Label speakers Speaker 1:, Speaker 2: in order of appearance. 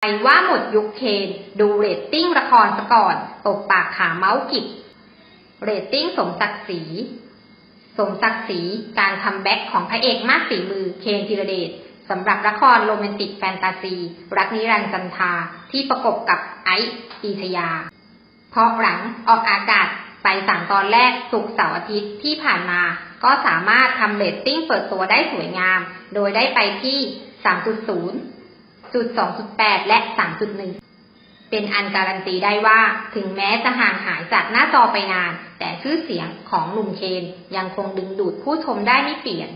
Speaker 1: ใครว่าหมดยุคเคนดูเรตติ้งละครซะก่อนตบปากขาเมาส์กิบเรตติ้งสมศักดิ์ศรีสมศักดิ์ศรีการคัมแบ็กของพระเอกมากฝีมือเคนธีรเดชสำหรับละครโรแมนติกแฟนตาซี รักนิรันดร์จันทาที่ประกบกับไอซ์ปีชยา เพราะหลังออกอากาศไปสามตอนแรกสุกเสาร์อาทิตย์ที่ผ่านมา ก็สามารถทำเรตติ้งเปิดตัวได้สวยงาม โดยได้ไปที่ 3.0 จุด 2.8 และ 3.1 เป็นอันการันตีได้ว่าถึงแม้จะห่างหายจากหน้าจอไปนาน แต่ชื่อเสียงของหนุ่มเคนยังคงดึงดูดผู้ชมได้ไม่เปลี่ยน